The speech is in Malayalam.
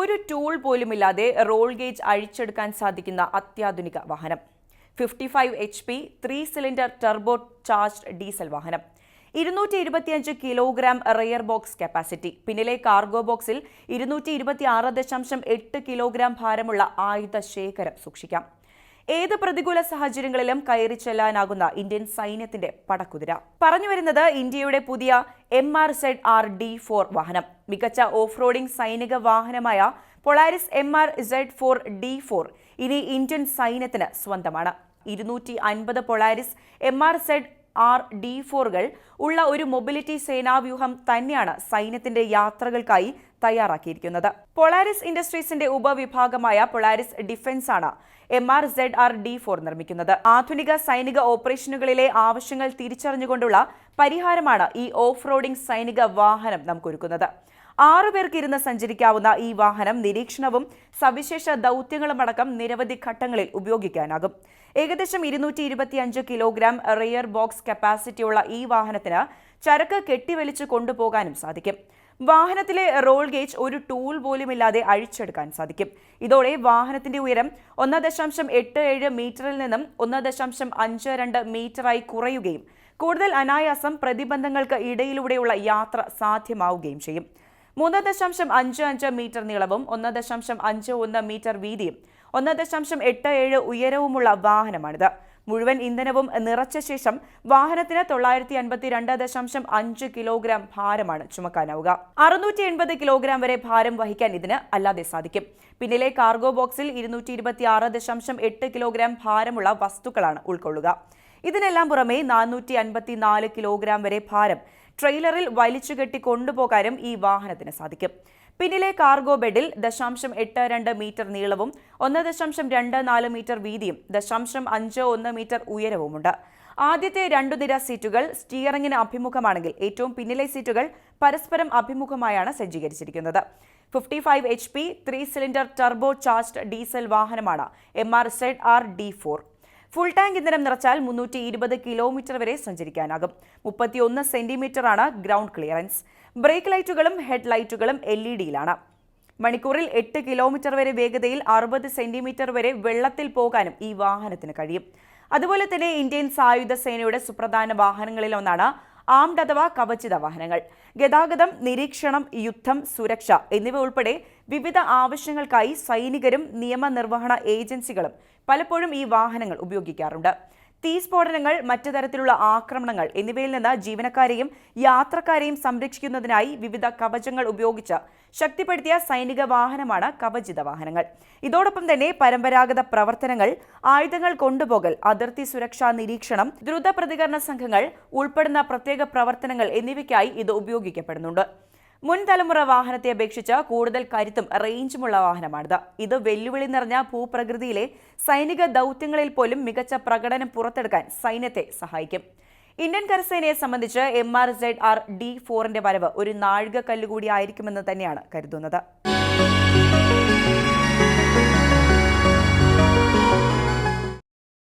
ഒരു ടൂൾ പോലുമില്ലാതെ റോൾ ഗേജ് അഴിച്ചെടുക്കാൻ സാധിക്കുന്ന അത്യാധുനിക വാഹനം. Fifty five H P three cylinder turbo charged diesel വാഹനം. ഇരുന്നൂറ്റി ഇരുപത്തിയഞ്ച് കിലോഗ്രാം റെയർ ബോക്സ് കപ്പാസിറ്റി പിന്നിലെ കാർഗോ ബോക്സിൽ ഇരുന്നൂറ്റി ഇരുപത്തി ആറ് ദശാംശം എട്ട് കിലോഗ്രാം ഭാരമുള്ള ആയുധ ശേഖരം സൂക്ഷിക്കാം. ഏത് പ്രതികൂല സാഹചര്യങ്ങളിലും കയറി ചെല്ലാനാകുന്ന ഇന്ത്യൻ സൈന്യത്തിന്റെ പടക്കുതിര. പറഞ്ഞു വരുന്നത് ഇന്ത്യയുടെ പുതിയ M R Z R D four വാഹനം. മികച്ച ഓഫ് റോഡിംഗ് സൈനിക വാഹനമായ Polaris M R Z four D four ഇനി ഇന്ത്യൻ സൈന്യത്തിന് സ്വന്തമാണ്. ഇരുന്നൂറ്റി അൻപത് Polaris M R Z R D ഫോറുകൾ ഉള്ള ഒരു മൊബിലിറ്റി സേനാവ്യൂഹം തന്നെയാണ് സൈന്യത്തിന്റെ യാത്രകൾക്കായി തയ്യാറാക്കിയിരിക്കുന്നത്. പൊളാരിസ് ഇൻഡസ്ട്രീസിന്റെ ഉപവിഭാഗമായ പൊളാരിസ് ഡിഫൻസ് ആണ് M R Z R D four നിർമ്മിക്കുന്നത്. ആധുനിക സൈനിക ഓപ്പറേഷനുകളിലെ ആവശ്യങ്ങൾ തിരിച്ചറിഞ്ഞുകൊണ്ടുള്ള പരിഹാരമാണ് ഈ ഓഫ് റോഡിംഗ് സൈനിക വാഹനം നമുക്കൊരുക്കുന്നത്. ആറു പേർക്ക് ഇരുന്ന് സഞ്ചരിക്കാവുന്ന ഈ വാഹനം നിരീക്ഷണവും സവിശേഷ ദൗത്യങ്ങളും അടക്കം നിരവധി ഘട്ടങ്ങളിൽ ഉപയോഗിക്കാനാകും. ഏകദേശം ഇരുന്നൂറ്റി ഇരുപത്തിയഞ്ച് കിലോഗ്രാം റിയർ ബോക്സ് കപ്പാസിറ്റിയുള്ള ഈ വാഹനത്തിന് ചരക്ക് കെട്ടിവലിച്ച് കൊണ്ടുപോകാനും സാധിക്കും. വാഹനത്തിലെ റോൾ ഗേജ് ഒരു ടൂൾ പോലുമില്ലാതെ അഴിച്ചെടുക്കാൻ സാധിക്കും. ഇതോടെ വാഹനത്തിന്റെ ഉയരം ഒന്ന് ദശാംശം എട്ട് ഏഴ് മീറ്ററിൽ നിന്നും ഒന്ന് ദശാംശം അഞ്ച് രണ്ട് മീറ്ററായി കുറയുകയും കൂടുതൽ അനായാസം പ്രതിബന്ധങ്ങൾക്ക് ഇടയിലൂടെയുള്ള യാത്ര സാധ്യമാവുകയും ചെയ്യും. മൂന്ന് ദശാംശം അഞ്ച് അഞ്ച് മീറ്റർ നീളവും ഒന്ന് ദശാംശം അഞ്ച് ഒന്ന് മീറ്റർ വീതിയും ഒന്ന് ദശാംശം എട്ട് ഏഴ് ഉയരവുമുള്ള വാഹനമാണിത്. മുഴുവൻ ഇന്ധനവും നിറച്ച ശേഷം വാഹനത്തിന് തൊള്ളായിരത്തി അൻപത്തി രണ്ട് ദശാംശം അഞ്ച് കിലോഗ്രാം ഭാരമാണ് ചുമക്കാനാവുക. അറുന്നൂറ്റി എൺപത് കിലോഗ്രാം വരെ ഭാരം വഹിക്കാൻ ഇതിന് അല്ലാതെ സാധിക്കും. പിന്നിലെ കാർഗോ ബോക്സിൽ ഇരുന്നൂറ്റി ഇരുപത്തി ആറ് ദശാംശം എട്ട് കിലോഗ്രാം ഭാരമുള്ള വസ്തുക്കളാണ് ഉൾക്കൊള്ളുക. ഇതിനെല്ലാം പുറമെ നാനൂറ്റി അൻപത്തി നാല് കിലോഗ്രാം വരെ ഭാരം ട്രെയിലറിൽ വലിച്ചുകെട്ടി കൊണ്ടുപോകാനും ഈ വാഹനത്തിന് സാധിക്കും. പിന്നിലെ കാർഗോ ബെഡിൽ ദശാംശം എട്ട് രണ്ട് മീറ്റർ നീളവും ഒന്ന് ദശാംശം രണ്ട് നാല് മീറ്റർ വീതിയും ദശാംശം അഞ്ച് ഒന്ന് മീറ്റർ ഉയരവുമുണ്ട്. ആദ്യത്തെ രണ്ടു നിര സീറ്റുകൾ സ്റ്റിയറിംഗിന് അഭിമുഖമാണെങ്കിൽ ഏറ്റവും പിന്നിലെ സീറ്റുകൾ പരസ്പരം അഭിമുഖമായാണ് സജ്ജീകരിച്ചിരിക്കുന്നത്. Fifty five H P three cylinder turbo charged diesel വാഹനമാണ് M R Z R D four. Full tank ഇന്ധനം നിറച്ചാൽ മുന്നൂറ്റി ഇരുപത് കിലോമീറ്റർ വരെ സഞ്ചരിക്കാനാകും. മുപ്പത്തിയൊന്ന് സെന്റിമീറ്ററാണ് ഗ്രൗണ്ട് ക്ലിയറൻസ് ബ്രേക്ക് ലൈറ്റുകളും ഹെഡ് ലൈറ്റുകളും എൽ ഇ ഡിയിലാണ് മണിക്കൂറിൽ എട്ട് കിലോമീറ്റർ വരെ വേഗതയിൽ അറുപത് സെന്റിമീറ്റർ വരെ വെള്ളത്തിൽ പോകാനും ഈ വാഹനത്തിന് കഴിയും. അതുപോലെ തന്നെ ഇന്ത്യൻ സായുധ സേനയുടെ സുപ്രധാന വാഹനങ്ങളിലൊന്നാണ് ആംഡ് അഥവാ കവചിത വാഹനങ്ങൾ ഗതാഗതം നിരീക്ഷണം യുദ്ധം സുരക്ഷ എന്നിവ ഉൾപ്പെടെ വിവിധ ആവശ്യങ്ങൾക്കായി സൈനികരും നിയമനിർവഹണ ഏജൻസികളും പലപ്പോഴും ഈ വാഹനങ്ങൾ ഉപയോഗിക്കാറുണ്ട്. തീസ്ഫോടനങ്ങൾ മറ്റു തരത്തിലുള്ള ആക്രമണങ്ങൾ എന്നിവയിൽ നിന്ന് ജീവനക്കാരെയും യാത്രക്കാരെയും സംരക്ഷിക്കുന്നതിനായി വിവിധ കവചങ്ങൾ ഉപയോഗിച്ച് ശക്തിപ്പെടുത്തിയ സൈനിക വാഹനമാണ് കവചിത വാഹനങ്ങൾ. ഇതോടൊപ്പം തന്നെ പരമ്പരാഗത പ്രവർത്തനങ്ങൾ ആയുധങ്ങൾ കൊണ്ടുപോകൽ അതിർത്തി സുരക്ഷാ നിരീക്ഷണം ദ്രുത പ്രതികരണ സംഘങ്ങൾ ഉൾപ്പെടുന്ന പ്രത്യേക പ്രവർത്തനങ്ങൾ എന്നിവയ്ക്കായി ഇത് ഉപയോഗിക്കപ്പെടുന്നുണ്ട്. മുൻ തലമുറ വാഹനത്തെ അപേക്ഷിച്ച് കൂടുതൽ കരുത്തും റേഞ്ചുമുള്ള വാഹനമാണിത്. ഇത് വെല്ലുവിളി നിറഞ്ഞ ഭൂപ്രകൃതിയിലെ സൈനിക ദൗത്യങ്ങളിൽ പോലും മികച്ച പ്രകടനം പുറത്തെടുക്കാൻ സൈന്യത്തെ സഹായിക്കും. ഇന്ത്യൻ കരസേനയെ സംബന്ധിച്ച് M R Z R D ഫോറിന്റെ വരവ് ഒരു നാഴികക്കല്ലുകൂടി ആയിരിക്കുമെന്ന് തന്നെയാണ് കരുതുന്നത്.